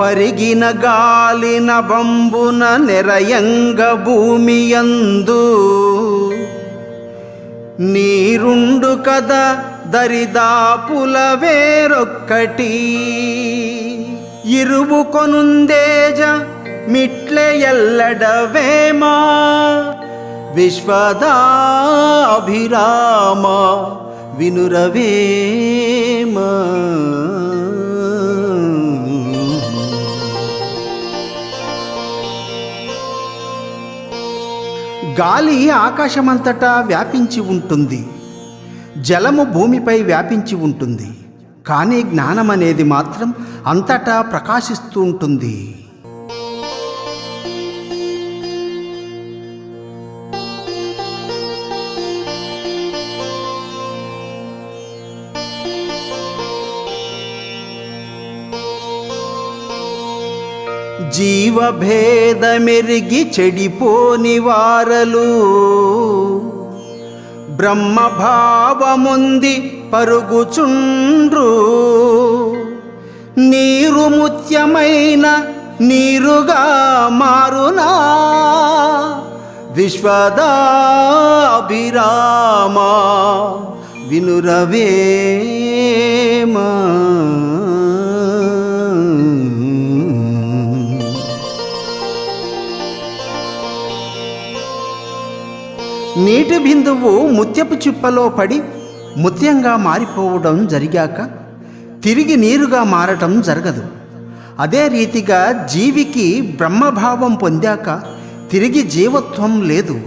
పరిగిన గాలిన బంబున నెరయంగ భూమియందు. నీరుండు కదా దరిదాపుల వేరొక్కటి. ఇరువు కొనుందేజ మిట్లె ఎల్లడవేమా విశ్వదాభిరామ వినురవేమా. గాలి ఆకాశమంతటా వ్యాపించి ఉంటుంది. జలము భూమిపై వ్యాపించి ఉంటుంది. కానీ జ్ఞానం అనేది మాత్రం అంతటా ప్రకాశిస్తూ ఉంటుంది. జీవభేదమెరిగి చెడిపోని వారలు. బ్రహ్మభావముంది పరుగుచుండ్రు. నీరు ముత్యమైన నీరుగా మారునా. విశ్వదాభిరామ వినురవేమా. నీటి బిందువు ముత్యపు చిప్పలో పడి ముత్యంగా మారిపోవడం జరిగాక తిరిగి నీరుగా మారటం జరగదు. అదే రీతిగా జీవికి బ్రహ్మభావం పొందాక తిరిగి జీవత్వం లేదు.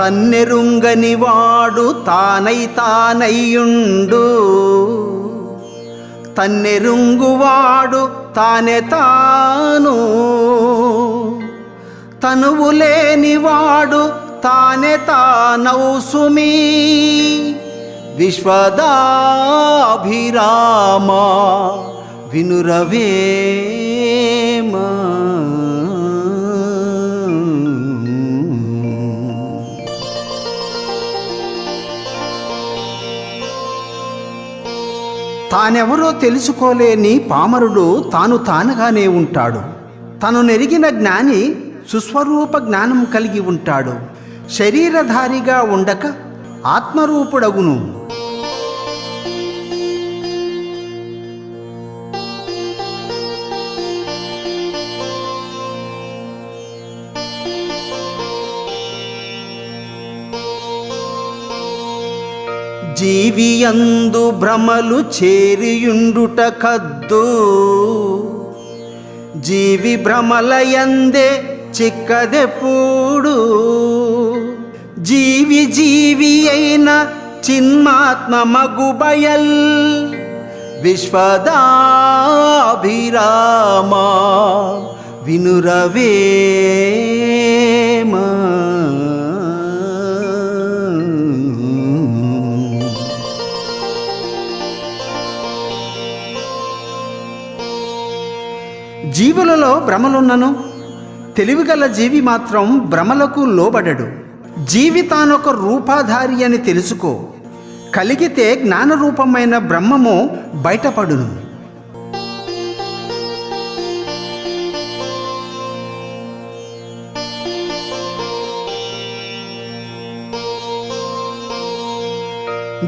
తన్నెరుంగని వాడు తానై తానయ్యుండు. తన్నెరుంగువాడు తానే తాను. తనువు లేనివాడు తానే తానౌసుమీ. విశ్వదాభిరామ వినురవే. తానెవరో తెలుసుకోలేని పామరుడు తాను తానుగానే ఉంటాడు. తను నెరిగిన జ్ఞాని సుస్వరూప జ్ఞానం కలిగి ఉంటాడు. శరీరధారిగా ఉండక ఆత్మరూపుడగును. జీవియందు భ్రమలు చేరియుండుట కద్దు. జీవి భ్రమలయందే చిక్కదెప్పుడు. జీవి జీవి అయిన చిన్మాత్మ మగుబయల్ విశ్వదాభిరామ వినురవే. భ్రమలున్నను. తెలివిగల జీవి మాత్రం భ్రమలకు లోబడడు. జీవితానొక రూపాధారి అని తెలుసుకో. కలిగితే జ్ఞానరూపమైన బ్రహ్మము బయటపడును.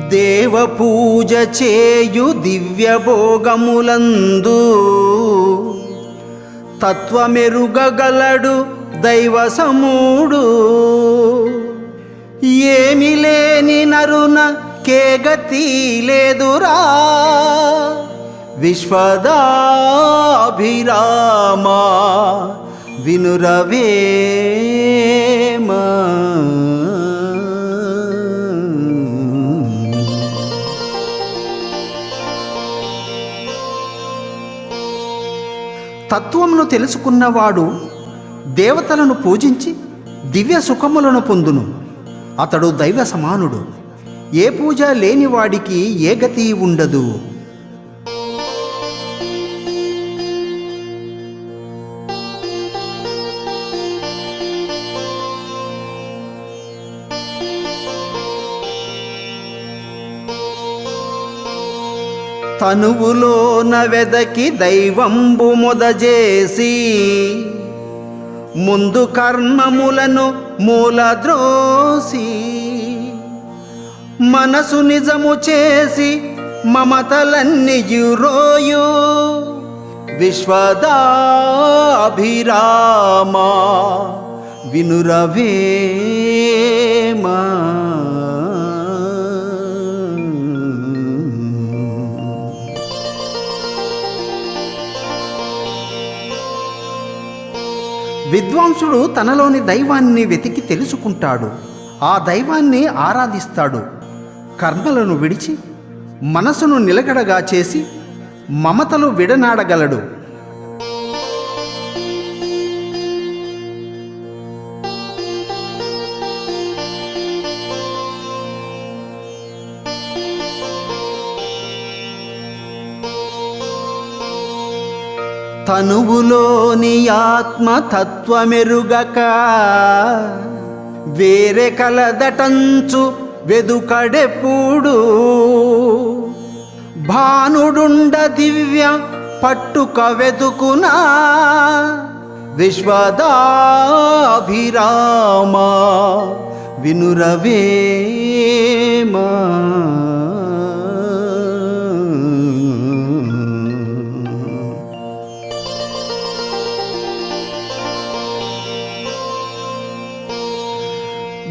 దేవ పూజ చేయు దివ్య భోగములందు తత్వమెరుగగలడు దైవ సమూడు ఏమి లేని నరున కేగతి లేదురా. విశ్వదాభిరామా వినురవేమా. తత్వమును తెలుసుకున్నవాడు దేవతలను పూజించి దివ్య సుఖములను పొందును. అతడు దైవ సమానుడు. ఏ పూజ లేనివాడికి ఏ గతి ఉండదు. తనువులోన వెదకి దైవంబు మొదజేసి ముందు కర్మములను మూలద్రోసి మనసు నిజము చేసి మమతలన్నీయురోయు విశ్వదాభిరామా వినురవేమా. విద్వాంసుడు తనలోని దైవాన్ని వెతికి తెలుసుకుంటాడు. ఆ దైవాన్ని ఆరాధిస్తాడు. కర్మలను విడిచి మనసును నిలకడగా చేసి మమతలు విడనాడగలడు. తనువులోని ఆత్మతత్వమెరుగక వేరే కలదటంచు వెదుకడెప్పుడు భానుడుండ దివ్య పట్టుక వెతుకునా విశ్వదాభిరామా వినురవేమా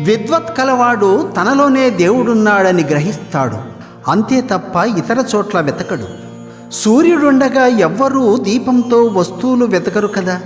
విద్వత్ కలవాడు తనలోనే దేవుడున్నాడని గ్రహిస్తాడు. అంతే తప్ప ఇతర చోట్ల వెతకడు. సూర్యుడుండగా ఎవ్వరూ దీపంతో వస్తువులు వెతకరు కదా?